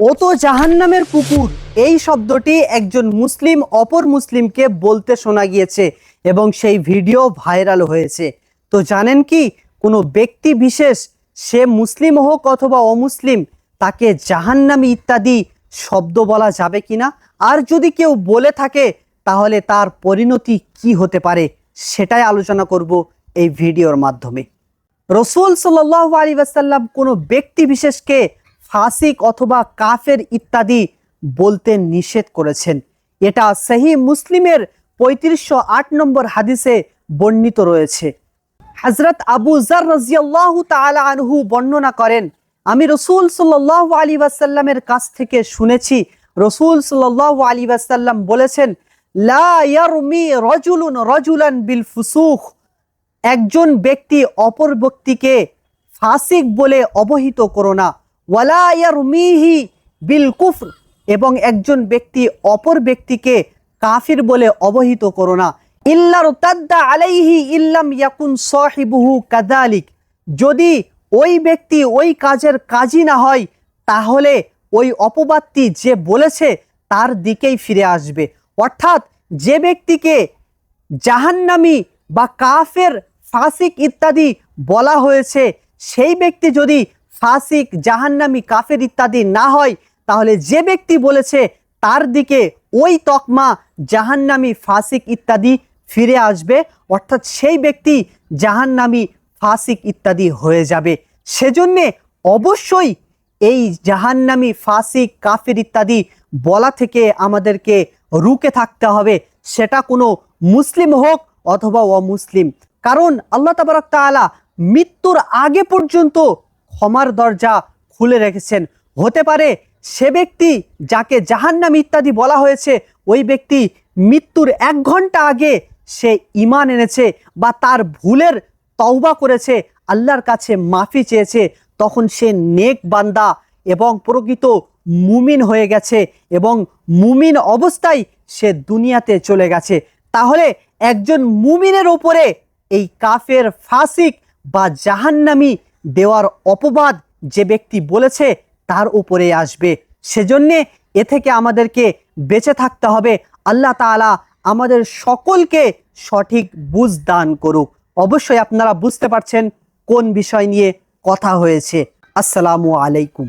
ও তো জাহান্নামের কুকুর। এই শব্দটি একজন মুসলিম অপর মুসলিমকে বলতে শোনা গিয়েছে এবং সেই ভিডিও ভাইরাল হয়েছে। তো জানেন কি, কোনো ব্যক্তি বিশেষ সে মুসলিম হোক অথবা অমুসলিম, তাকে জাহান্নামি ইত্যাদি শব্দ বলা যাবে কি না? আর যদি কেউ বলে থাকে, তাহলে তার পরিণতি কি হতে পারে সেটাই আলোচনা করব এই ভিডিওর মাধ্যমে। রসুল সাল্লাহ আলী ওয়াসাল্লাম কোনো ব্যক্তি বিশেষকে ফাসিক অথবা কাফের ইত্যাদি বলতে নিষেধ করেছেন। এটা সহি মুসলিমের পঁয়ত্রিশশো আট নম্বর হাদিসে বর্ণিত রয়েছে। হজরত আবু জার রাজিয়াল্লাহ তাআলা আনহু বর্ণনা করেন, আমি রসুল সাল্লাহ আলী ওয়াসাল্লামের কাছ থেকে শুনেছি, রসুল সাল্লাহ আলী ওয়াসাল্লাম বলেছেন রজুলুন রজুলান বিল ফুসুখ। একজন ব্যক্তি অপর ব্যক্তিকে ফাসিক বলে অবহিত করো না। ওয়ালা ইয়ারমিহি বিল কুফর, এবং একজন ব্যক্তি অপর ব্যক্তিকে কাফির বলে অবহিত করো না। ইল্লা রুতাদ্দা আলাইহি ইল্লাম ইয়াকুন সাহিবুহু কাদালিক যদি ওই ব্যক্তি ওই কাজের কাজই না হয়, তাহলে ওই অপবাদটি যে বলেছে তার দিকেই ফিরে আসবে। অর্থাৎ যে ব্যক্তিকে জাহান্নামি বা কাফের, ফাসিক ইত্যাদি বলা হয়েছে, সেই ব্যক্তি যদি ফাসিক, জাহান্নামি, কাফের ইত্যাদি না হয়, তাহলে যে ব্যক্তি বলেছে তার দিকে ওই তকমা, জাহান্নামি, ফাসিক ইত্যাদি ফিরে আসবে, অর্থাৎ সেই ব্যক্তি জাহান্নামি, ফাসিক ইত্যাদি হয়ে যাবে। সেজন্যে অবশ্যই এই জাহান্নামি, ফাসিক, কাফের ইত্যাদি বলা থেকে আমাদেরকে রুকে থাকতে হবে। সেটা কোনো মুসলিম হোক অথবা অমুসলিম। কারণ আল্লাহ তাবারক তাআলা মৃত্যুর আগে পর্যন্ত ক্ষমার দরজা খুলে রেখেছেন। হতে পারে সে ব্যক্তি যাকে জাহান্নাম ইত্যাদি বলা হয়েছে, ওই ব্যক্তি মৃত্যুর এক ঘণ্টা আগে সে ইমান এনেছে বা তার ভুলের তওবা করেছে, আল্লাহর কাছে মাফি চেয়েছে, তখন সে নেক বান্দা এবং প্রকৃত মুমিন হয়ে গেছে এবং মুমিন অবস্থায় সে দুনিয়াতে চলে গেছে। তাহলে একজন মুমিনের ওপরে এই কাফের ফাসিক বা জাহান্নামি দেওয়ার অপবাদ যে ব্যক্তি বলেছে তার উপরে আসবে। সেজন্যে এ থেকে আমাদেরকে বেঁচে থাকতে হবে। আল্লাহ তালা আমাদের সকলকে সঠিক বুঝ দান করুক। অবশ্যই আপনারা বুঝতে পারছেন কোন বিষয় নিয়ে কথা হয়েছে। আসসালামু আলাইকুম।